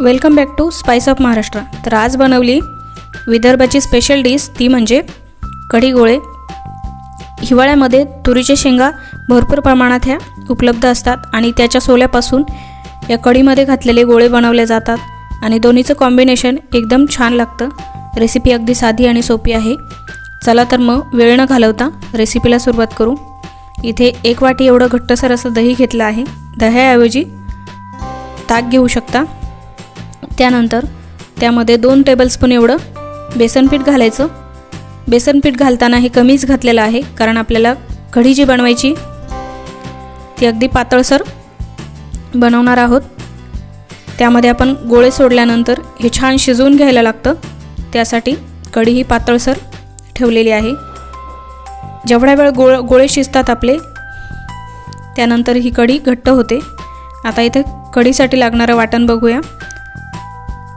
Welcome back to spice of Maharashtra तर आज बनवली विदर्भाची स्पेशल डिश ती म्हणजे कढी गोळे. हिवाळ्यामध्ये तुरीच्या शेंगा भरपूर प्रमाणात ह्या उपलब्ध असतात आणि त्याच्या सोल्यापासून या कढीमध्ये घातलेले गोळे बनवले जातात. आणि दोन्हीचं कॉम्बिनेशन एकदम छान लागतं. रेसिपी अगदी साधी आणि सोपी आहे. चला तर मग वेळ न घालवता रेसिपीला सुरुवात करू. इथे एक वाटी एवढं घट्टसर असं दही घेतलं आहे. दह्याऐवजी ताक घेऊ शकता. त्यानंतर त्यामध्ये दोन टेबलस्पून एवढं बेसनपीठ घालायचं. बेसनपीठ घालताना हे कमीच घातलेलं आहे कारण आपल्याला कढी जी बनवायची ती अगदी पातळसर बनवणार आहोत. त्यामध्ये आपण गोळे सोडल्यानंतर हे छान शिजवून घ्यायला लागतं. त्यासाठी कढी ही पातळसर ठेवलेली आहे. जेवढा वेळ गोळ गोळे शिजतात आपले त्यानंतर ही कढी घट्ट होते. आता इथे कढीसाठी लागणारं वाटण बघूया.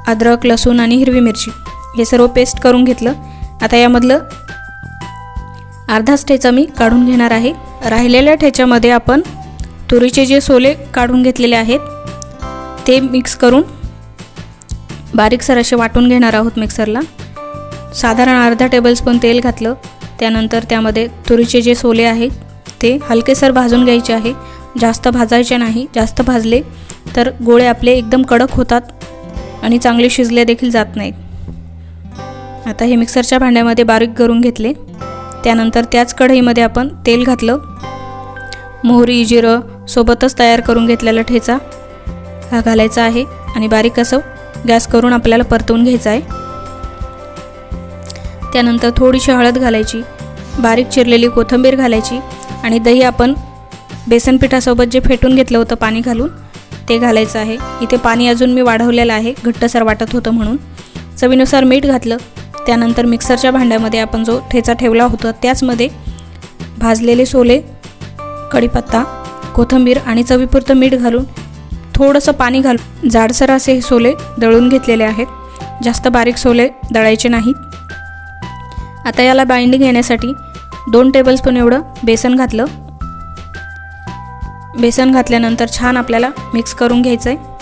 अद्रक लसूण आणि हिरवी मिरची. हे सर्व पेस्ट करून घेतलं. आता यामधलं अर्धाच ठेचा मी काढून घेणार आहे. राहिलेल्या ठेच्यामध्ये आपण तुरीचे जे सोले काढून घेतलेले आहेत ते मिक्स करून बारीकसर असे वाटून घेणार आहोत मिक्सरला साधारण अर्धा टेबलस्पून तेल घातलं. त्यानंतर त्यामध्ये तुरीचे जे सोले आहेत ते हलकेसर भाजून घ्यायचे आहे. जास्त भाजायचे नाही. जास्त भाजले तर गोळे आपले एकदम कडक होतात. आणि चांगले शिजले देखील जात नाहीत. आता हे मिक्सरच्या भांड्यामध्ये बारीक करून घेतले. त्यानंतर त्याच कढईमध्ये आपण तेल घातलं. मोहरी जिरं सोबतच तयार करून घेतलेला ठेचा हा घालायचा आहे आणि बारीक असं गॅस करून आपल्याला परतवून घ्यायचा आहे. त्यानंतर थोडीशी हळद घालायची बारीक चिरलेली कोथिंबीर घालायची आणि दही आपण बेसन पिठासोबत जे फेटून घेतलं होतं पाणी घालून ते घालायचं आहे. इथे पाणी अजून मी वाढवलेलं आहे घट्टसर वाटत होतं म्हणून. चवीनुसार मीठ घातलं. त्यानंतर मिक्सरच्या भांड्यामध्ये आपण जो ठेचा ठेवला होता त्याचमध्ये भाजलेले सोले कढीपत्ता कोथिंबीर आणि चवीपुरतं मीठ घालून थोडंसं पाणी घालून जाडसर असे हे सोले दळून घेतलेले आहेत. जास्त बारीक सोले दळायचे नाहीत. आता याला बाइंडिंग येण्यासाठी दोन टेबलस्पून एवढं बेसन घातलं. बेसन घातल्यानंतर छान आपल्याला मिक्स करून घ्यायचं आहे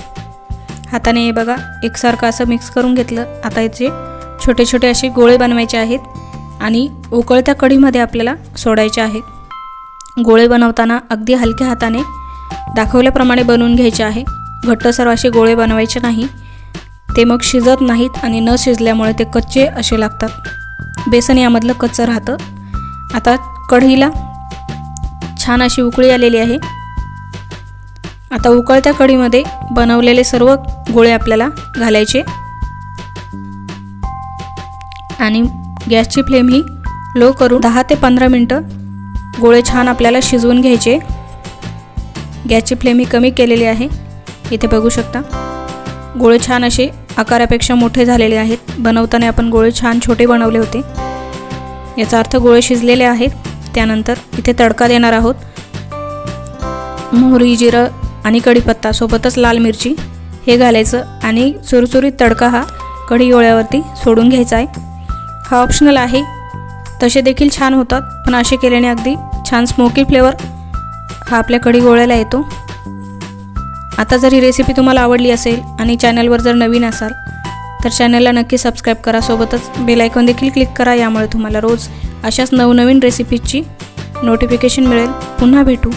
हाताने हे बघा एकसारखं असं मिक्स करून घेतलं. आता याचे छोटे छोटे असे गोळे बनवायचे आहेत आणि उकळत्या कढीमध्ये आपल्याला सोडायचे आहेत. गोळे बनवताना अगदी हलक्या हाताने दाखवल्याप्रमाणे बनवून घ्यायचे आहे. घट्ट सर्व असे गोळे बनवायचे नाही. ते मग शिजत नाहीत आणि न शिजल्यामुळे ते कच्चे असे लागतात. बेसन यामधलं कच्चं राहतं. आता कढीला छान अशी उकळी आलेली आहे. आता उकळत्या कढीमध्ये बनवलेले सर्व गोळे आपल्याला घालायचे. आणि गॅसची फ्लेम ही लो करून दहा ते पंधरा मिनटं गोळे छान आपल्याला शिजवून घ्यायचे. गॅसची फ्लेम ही कमी केलेली आहे. इथे बघू शकता. गोळे छान असे आकारापेक्षा मोठे झालेले आहेत. बनवताना आपण गोळे छान छोटे बनवले होते. याचा अर्थ गोळे शिजलेले आहेत. त्यानंतर इथे तडका देणार आहोत. मोहरी जिरं आणि कढीपत्ता सोबतच लाल मिरची हे घालायचं आणि चुरचुरीत तडका हा कढी गोळ्यावरती सोडून घ्यायचा आहे. हा ऑप्शनल आहे. तसे देखील छान होतात पण असे केल्याने अगदी छान स्मोकी फ्लेवर हा आपल्या कढी गोळ्याला येतो. आता जर ही रेसिपी तुम्हाला आवडली असेल आणि चॅनलवर जर नवीन असाल तर चॅनलला नक्की सबस्क्राईब करा. सोबतच बेलायकॉन देखील क्लिक करा. यामुळे तुम्हाला रोज अशाच नवनवीन रेसिपीजची नोटिफिकेशन मिळेल. पुन्हा भेटू.